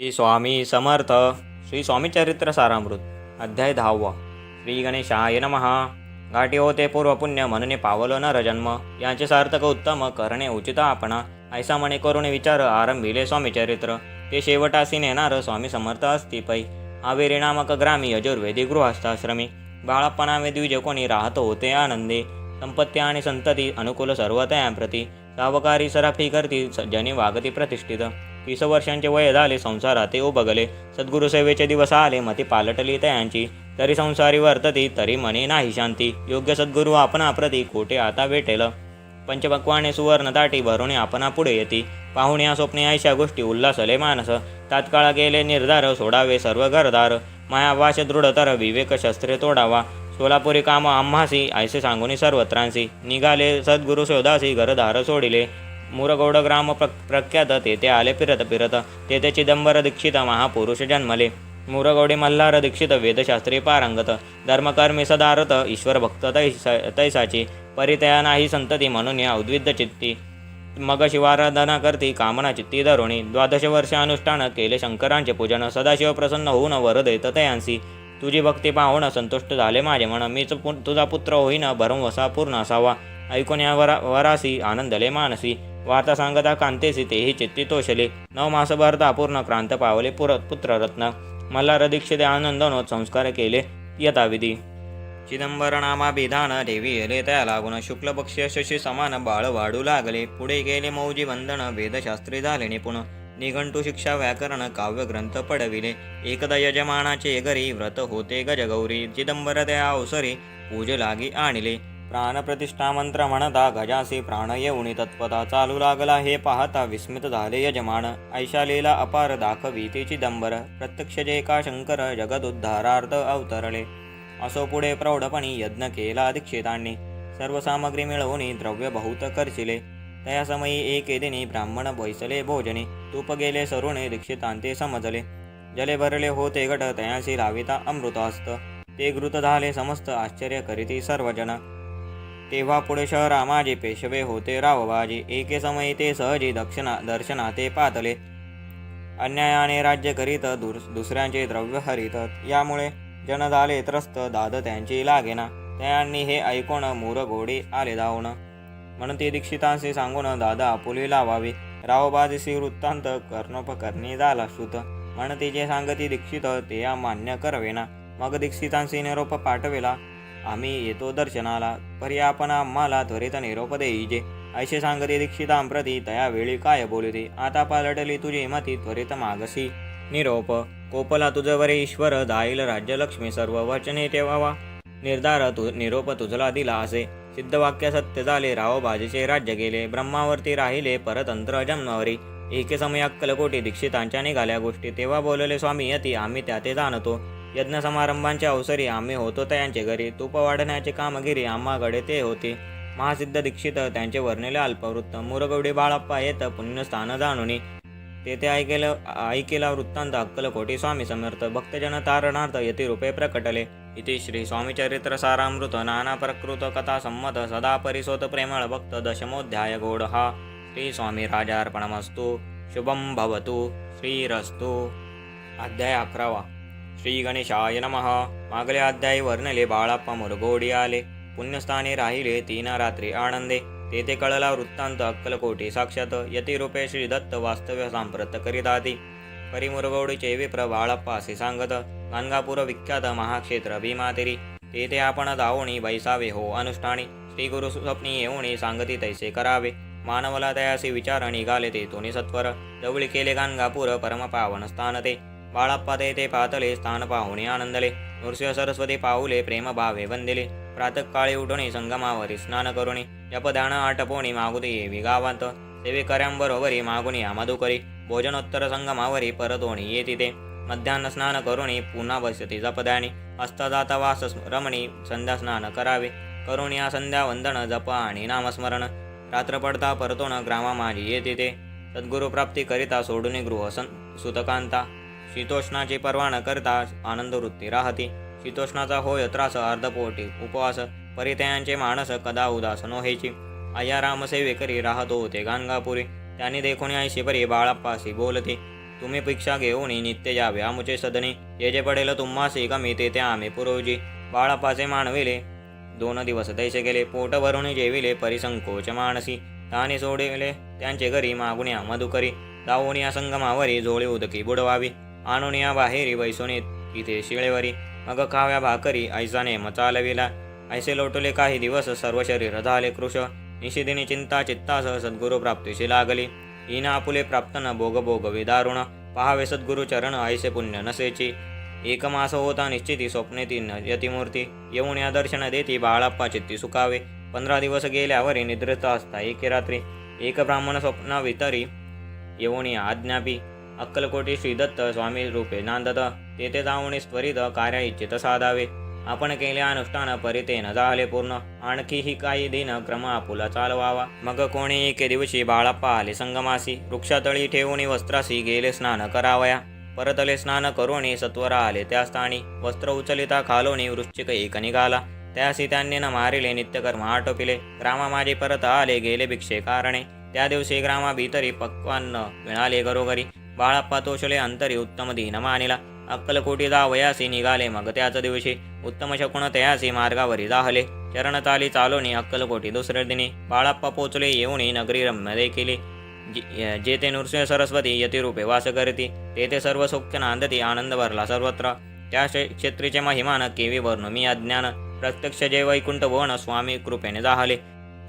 श्री स्वामी समर्थ श्री स्वामी चरित्र सारामृत अध्याय दहावा. श्री गणेशाय नमहा गाठी होते पूर्वपुण्य म्हणणे पावलो नर जन्म यांचे सार्थक उत्तम करणे उचित आपणा. ऐसा म्हणे करून विचार आरंभिले स्वामी चरित्र. ते शेवटासी नेणार स्वामी समर्थ असती पै. आवेरी नामक ग्रामी यजुर्वेदी गृहस्थाश्रमी. बाळप्पणावे द्विज कोणी राहत होते आनंदे. संपत्ती आणि संतती अनुकूल सर्व प्रती. सावकारी सराफी करती जनी वागती प्रतिष्ठित. तीस वर्षांचे वय झाले संसारात ते उबगले. सद्गुरु दिवस आले मती पालटली तयांची. तरी संसारी वर्तती तरी मने नाही शांती. योग्य सद्गुरु आपणा प्रती कोठे आता भेटेल? पंचपक्वाने सुवर्ण ताटी भरुणे आपणा पुढे येती. पाहुण्या स्वप्ने ऐशा गोष्टी उल्हासले मानस. तात्काळ गेले निर्धार सोडावे सर्व घरदार. माया वाश दृढतर विवेक शस्त्रे तोडावा. सोलापुरी काम आम्हासी ऐसे सांगुनी सर्वत्रांसी. निघाले सद्गुरु शोधासी घरदार सोडिले. मुरगौड ग्राम प्र प्रख्यात तेथे आले फिरत फिरत तेथे चिदंबर दीक्षित महापुरुष जन्मले. मुरगौडी मल्हार दीक्षित वेदशास्त्री पारंगत धर्मकर्मी सदारत ईश्वर भक्त तैस तैसाची परितया नाही संतती म्हणून या उद्विद्ध चित्ती. मग शिवाराधना करती कामना चित्ती धरुणी. द्वादश वर्ष अनुष्ठान केले शंकरांचे पूजन. सदाशिव प्रसन्न होऊन वर देत तयांसी. तुझी भक्ती पाहून संतुष्ट झाले माझे म्हण मीच पु- तुझा पुत्र होईन भरम वसा पूर्ण असावा. ऐकून या वरा वरासी आनंदले मानसी. वार्ता सांगता कांतेसी तेही चित्ती तोषले नऊ मास भरता क्रांत पावले पुर पुत्ररत्न. मल्हार दीक्षिते आनंदनो संस्कार केले यथाविधी. चिदंबरनामाभिधान देवी येले त्या लागून शुक्लपक्ष शशी समान बाळ वाढू लागले. पुढे गेले मौजी वंदन वेदशास्त्री झाले निपुण. निघंटू शिक्षा व्याकरण काव्यग्रंथ पडविले. एकदा यजमानाचे घरी व्रत होते गजगौरी. चिदंबर त्या अवसरी पूज लागी आणले. प्राणप्रतिष्ठा मंत्र म्हणता गजासी प्राण येऊनी तत्पदा चालू लागला हे पाहता विस्मित झाले यजमान. ऐशालीला अपार दाखवी ते चिदंबर प्रत्यक्ष जे का शंकर जगदुद्धारार्थ अवतरले. असो पुढे प्रौढपणी यज्ञ केला दीक्षितांनी. सर्व सामग्री मिळवून द्रव्य बहुत खर्चिले त्या समयी एके दिनी ब्राह्मण बैसले भोजने. तूप गेले सरुणे दीक्षितांते समजले. जले भरले होते गट तयासी लाविता अमृतास्त ते घृत झाले समस्त आश्चर्य करीती सर्वजण तेव्हा पुढे शहरामाजी पेशवे होते रावबाजी. एके समयी ते सहजी दक्षिणा दर्शना ते पातले. अन्यायाने राज्य करीत दुर दुसऱ्यांचे द्रव्य हरित. यामुळे जन झाले त्रस्त दाद त्यांची लागेना. त्यांनी हे ऐकून मूर आले धावण म्हणून ते दीक्षितांशी सांगून दादा आपुली लावावी. रावबाजीशी वृत्तांत कर्णोपकरणी झाला श्रुत म्हणते जे सांगती दीक्षित ते या मान्य करवेना. मग दीक्षितांशी निरोप पाठविला. आम्ही येतो दर्शनाला. परी आपण आम्हाला त्वरित निरोप देईजे ऐसे सांगते दीक्षितांप्रती तयावेळी काय बोलते? आता पालटली तुझी मती त्वरित मागसी निरोप. कोपला तुझवरे ईश्वर दाईल राज्यलक्ष्मी सर्व वचने ठेवावा. निर्धार तु निरोप तुझला दिला असे. सिद्धवाक्य सत्य झाले राव बाजीचे राज्य गेले. ब्रह्मावरती राहिले परतंत्र जन्मावरी. एके समय अक्कलकोटी दीक्षितांच्या निघाल्या गोष्टी तेव्हा बोलले स्वामी यती आम्ही त्या ते जाणतो. यज्ञसमारंभांच्या अवसरी आम्ही होतो त्यांचे घरी. तूप वाढण्याचे कामगिरी आम्हाकडे ते होते. महासिद्ध दीक्षित त्यांचे वर्णिले अल्पवृत्त. मुरगवडी बाळप्पा येत पुण्यस्थान जाणून. तेथे ऐकेलं ऐकेला वृत्तांत अक्कलकोटी स्वामी समर्थ. भक्तजन तारणार्थ यती रूपे प्रकटले. इति श्री स्वामीचरित्र सारामृत. नाना प्रकृत कथा संमत. सदा परिसोत प्रेमळ भक्त. दशमोध्याय गोड हा. श्री स्वामी राजार्पणमस्तु. शुभम भवतु. श्रीरस्तु. अध्याय अकरावा. श्री गणेशाय नमः। मागले अध्यायी वर्णले बाळाप्पा मुरगोडी आले पुण्यस्थाने राहिले तीन रात्री आनंदे। तेथे कळला वृत्तांत अक्कलकोटी साक्षात। यतिरूपे श्री दत्त वास्तव्य सांप्रत करीदाती परिमुरगौडीचे विप्र बाळप्पा असे सांगत गाणगापूर विख्यात महाक्षेत्र भीमातिरी। तेथे आपण दावणी बैसावे हो अनुष्ठानी। श्री गुरु स्वप्नी येऊनी सांगती तैसे करावे। मानवला तयासी विचार निघाले ते तोनी सत्वर। जवळी केले गाणगापूर परमपावन स्थान ते बाळप्पा ते पातले स्थान पाहुणे आनंदले. नृसिंह सरस्वती पाऊले प्रेम भावे वंदिले प्रातकाळी उठुनी संगमावरी स्नान करुणी. जपदान आटपोणी मागुती येवी गावात सेवेकऱ्यांबरोबरी मागुनी आमादुकरी भोजनोत्तर संगमावरी परतोणी ये तिथे मध्यान्ह स्नान करुणी पुन्हा बसती जपदानी. हस्तदाता वास रमणी संध्या स्नान करावे. करुणी या संध्या वंदन जप आणि नामस्मरण. रात्र पडता परतोण ग्रामा माझी ये तिथे सद्गुरु प्राप्ती करिता सोडून गृह सुतकांता. शीतोष्णाची पर्वा न करता आनंदवृत्ती राहती. शीतोष्णाचा होय त्रास अर्धपोटी उपवास परितयांचे माणस कदा उदास नोहेची आया रामसेवेकरी राहतो होते गाणगापुरी. त्यांनी देखून ऐशी परी बाळाप्पासी बोलते. तुम्ही भिक्षा घेऊन नित्य यावे आमुचे सदनी. जे जे पडेल तुम्हासी कमी ते आम्ही पुरवजी. बाळाप्पाचे मानविले दोन दिवस तैसे गेले. पोट भरून जेविले परिसंकोच मानसी. ताने सोडिले त्यांचे घरी मागुण्या मधुकरी. दावणी या संगमावरी झोळी उदकी बुडवावी. आणून या बाहेरी बैसोनी तिथे शिळेवरी मग खाव्या भाकरी ऐसाने मचालविला. ऐसे लोटले काही दिवस सर्व शरीर झाले कृश निशिदिनी चिंता चित्तास सद्गुरु प्राप्तीशी लागली. इन आपुले प्राप्त न भोग भोग विदारुण. पहावे सद्गुरु चरण ऐसे पुण्य नसेची. एक मास होता निश्चिती स्वप्ने ती यतिमूर्ती. येऊन या दर्शन देती बाळाप्पा चित्ती सुकावे. पंधरा दिवस गेल्यावर निद्रित असता एके रात्री. एक ब्राह्मण स्वप्न वितरी. येऊन आज्ञापी. अक्कलकोटी श्रीदत्त स्वामी रूपे नांदत. तेथे जाऊन त्वरित कार्य इच्छित साधावे. आपण केले अनुष्ठान परिते न झाले पूर्ण. आणखीही काही दिन क्रम आपुला चालवावा. मग कोणी एके दिवशी बाळाप्पा आले संगमासी. वृक्षातळी ठेवून वस्त्रासी गेले स्नान करावया. परतले स्नान करून सत्वरा आले त्या स्थानी. वस्त्र उचलिता खालोनी वृश्चिक एक निघाला. त्यासी त्यांनी न मारिले नित्यकर्म आटोपिले. ग्रामा माझे परत आले गेले भिक्षे कारणे त्या दिवशी ग्रामा भीतरी पक्वान्न मिळाले घरोघरी. बाळाप्पा तोषले अंतरी उत्तम दीन मानिला. अक्कलकोटी जावयासी निघाले मग त्याच दिवशी उत्तम शकुण तयासी मार्गावरी जाहले. चरण चाली चालोनी अक्कलकोटी दुसऱ्या दिनी बाळाप्पा पोचले येऊनी नगरी रम्य देखिली जे- जेथे नृसिंह सरस्वती यतिरूपे वास करती तेथे सर्व सौख्य नांदती आनंद भरला सर्वत्र. त्या क्षेत्रीचे महिमान केवी वर्णू मी अज्ञान. प्रत्यक्ष जे वैकुंठ वन स्वामी कृपेने जाहले.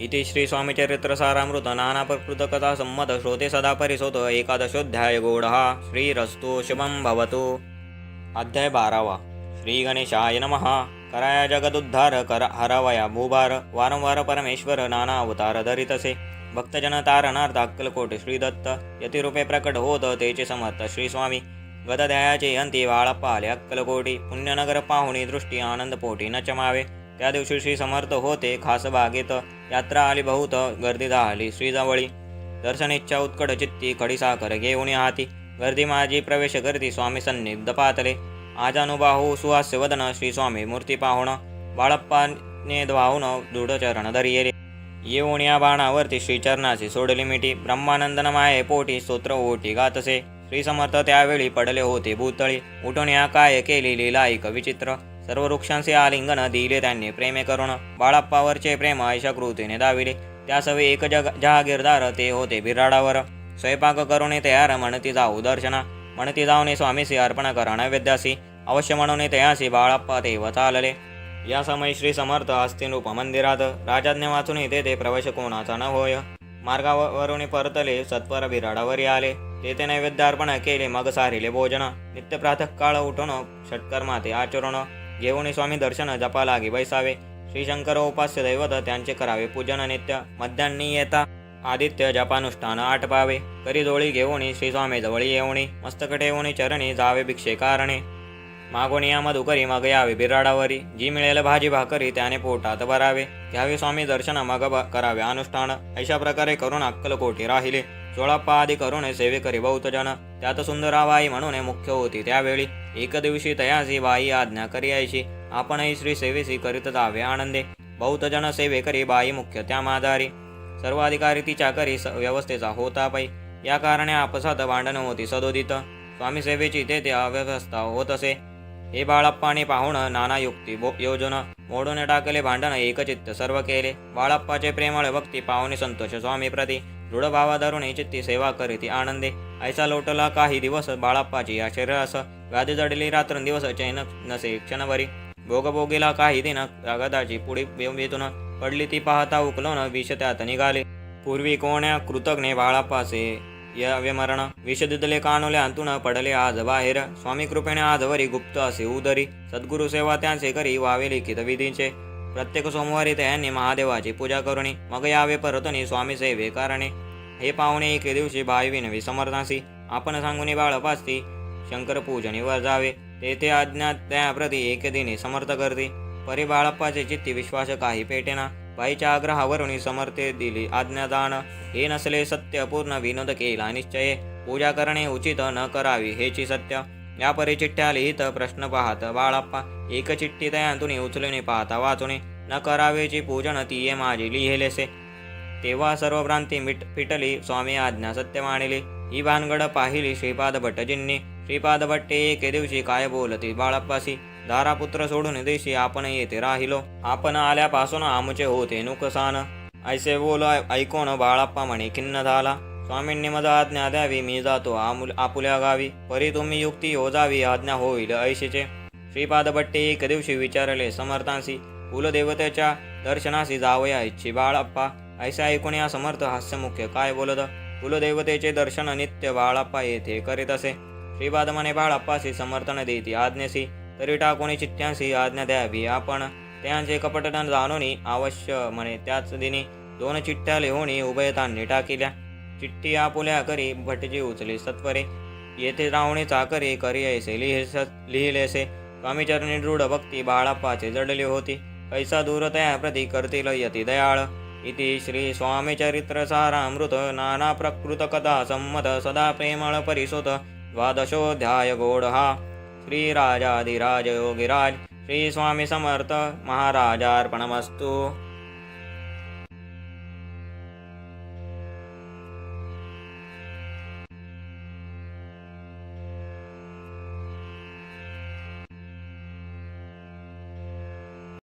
इथे श्री स्वामी सारामृत नाना प्रकृत कथा संमत श्रोते सदा परिसोत एकादशोध्याय गोढ श्रीरस्तु शुभम भवतु। अध्याय बारावा। श्री गणेशाय नमः। कराया जगदुद्धार कर हरावया भूभार। वारंवार परमेश्वर नाना अवतार धरितसे। भक्तजन तारणार्थ अक्कलकोट श्रीदत्त। यतिरूपे प्रकट होत तेचे समर्थ श्रीस्वामी। गददयाचे अंती बाळप्पा अक्कलकोटी। पुण्यनगर पाहुणी दृष्टी आनंद पोटी न चमावे त्या दिवशी श्री समर्थ होते खास बागेत यात्रा आली बहुत गर्दी झाली श्रीजवळी. दर्शन इच्छा उत्कट चित्ती खडी साखर घेऊन हाती. गर्दी माझी प्रवेश गर्दी स्वामी सन्निध पातले आजानुबाहू सुहास्य वदन श्री स्वामी मूर्ती पाहुण. बाळप्पाने द्वाहून दृढ चरण धरिये येऊन या बाणावरती श्रीचरणाची सोडली मिठी. ब्रह्मानंदन माये पोटी स्तोत्र ओटी गातसे. श्री समर्थ त्यावेळी पडले होते भूतळी. उठून या काय केली लीला विचित्र. सर्व वृक्षांचे आलिंगन दिले त्यांनी. प्रेमे करून बाळाप्पावरचे प्रेम ऐशकृतीने दाविले. त्या सवे एक जग जहागीरदार ते होते बिराडावर. स्वयंपाक करुणे तयार म्हणती जाऊ दर्शना. म्हणती जाऊने स्वामीसी अर्पण करा विद्यासी अवश्य म्हणून तयासी बाळाप्पा तेव चालले. या समय श्री समर्थ रूप मंदिरात. राजाज्ञा वाचून तेथे प्रवेश कोणाचा न होय. मार्गावरून परतले सत्वर बिराडावरी आले. तेथे नैवेद्य अर्पण केले मग सारिले भोजन. नित्य प्रातःकाळ उठवणं उठून षटकर्माते आचरण. घेऊन स्वामी दर्शन जपाला लागे बैसावे उपास्य दैवत त्यांचे करावे. पूजन नित्य मध्यान्नी येता. आदित्य जपानुष्ठान आटपावे. करी जोळी घेऊनी श्रीस्वामी जवळी येऊणी मस्तकटेवणी चरणी जावे भिक्षे कारणे. मागोनिया मधुकरी मग यावे बिराडावरी. जी मिळेल भाजी भाकरी त्याने पोटात भरावे. घ्यावे स्वामी दर्शन मग करावे अनुष्ठान. अशा प्रकारे करून अक्कलकोटी राहिले. सोळाप्पा आदी करून सेवेकरी बहुत जन त्यात सुंदराबाई म्हणून मुख्य होती. त्यावेळी एक दिवशी तयासी बाई आज्ञा करी यायची आपणही श्री सेवेसी करीत जावे आनंदे. बहुत जन सेवेकरी बाई मुख्य त्या माधारी. सर्वाधिकारी तिच्या करी स- व्यवस्थेचा होता पै या कारणे आपसात भांडण होती सदोदित. स्वामी सेवेची तेथे अव्यवस्था होत असे. हे बाळाप्पाने पाहून नाना युक्ती बो योजन मोडून टाकले भांडण एकचित्त सर्व केले. बाळाप्पाचे प्रेमळ भक्ती पाहुणे संतोष स्वामी प्रती दृढ भावा धरून चित्ती सेवा करीती आनंदे. ऐसा लोटला काही दिवस बाळाप्पाची या शरीरास व्याधी जडली रात्रंदिवस चैन नसे क्षणभरी भोगभोगीला काही दिन कागदाची पुढे बिंबीतून पडली ती पाहता उकलून विष त्यात निघाले. पूर्वी कोण्या कृतज्ञ बाळाप्पाचे या विमरण विष दिदले कानोले अंतून पडले आज बाहेर. स्वामी कृपेने आजवरी गुप्त असे उदरी. सद्गुरु सेवा त्यांचे करी वावे लिखित विधींचे. प्रत्येक सोमवारी त्यांनी महादेवाची पूजा करुणी मग यावे परतनी स्वामी सेवे कारणे. हे पाहुणे एके दिवशी बाई विनवी समर्थासी आपण सांगून बाळपासती शंकर पूजनीवर जावे. तेथे अज्ञात त्याप्रती एक दिने समर्थ करते. परी बाळप्पाचे चित्ती विश्वास काही पेटेना. बाईच्या आग्रहावरून समर्थे दिली आज्ञादान हे नसले सत्य पूर्ण विनोद केला निश्चय. पूजा करणे उचित न करावी हेची सत्य. या परी चिठ्ठ्या लिहित प्रश्न पाहत बाळाप्पा एक चिठ्ठी तयातून उचलून पाहता वाचणे न करावेची पूजन ती ये माझी लिहिलेसे. तेव्हा सर्व भ्रांती मिट फिटली स्वामी आज्ञा सत्य मानिली. ही भानगड पाहिली श्रीपाद भट्टजींनी श्रीपाद भट्ट एके दिवशी काय बोलती बाळप्पासी? धारापुत्र सोडून देशी आपण येथे राहिलो. आपण आल्यापासून आमचे होते नुकसान. ऐसे बोल ऐकून बाळाप्पा म्हणे खिन्न झाला. स्वामींनी मला आज्ञा द्यावी मी जातो आमुल आपुल्या गावी. परी तुम्ही युक्ती योजावी आज्ञा होईल ऐशीचे. श्रीपाद भट्टे एक दिवशी विचारले समर्थांशी कुलदेवतेच्या दर्शनासी जावया इच्छी बाळाप्पा. ऐसे ऐकून या समर्थ हास्यमुख्य काय बोलत? कुलदेवतेचे दर्शन नित्य बाळाप्पा येथे करीत असे. श्रीपाद बाळाप्पासी समर्थन देती आज्ञेसी. तरी टाकोणी चित्त्यांशी आज्ञा द्यावी आपण. त्यांचे कपटन जाणूनी अवश्य म्हणे त्याच दिनी दोन चिठ्ठ्या लिहूनी उभयतांनी टाकिल्या. चिठ्ठी आपुल्या करी भटजी उचली सत्वरे. येथे रावणे चाकरी करी ऐसे लिहिस लिहिलेसे. स्वामीचरणी दृढ भक्ती बाळाप्पाचे जडली होती. कैसा दूर तया प्रती करतील यती दयाळ. इति श्री स्वामी चरित्र सारामृत नाना प्रकृत कथा संमत सदा प्रेमळ परिसुत द्वादशोऽध्याय गोढहा श्रीराजाधिराज योगिराज श्री स्वामी समर्थ महाराजार्पणमस्तु।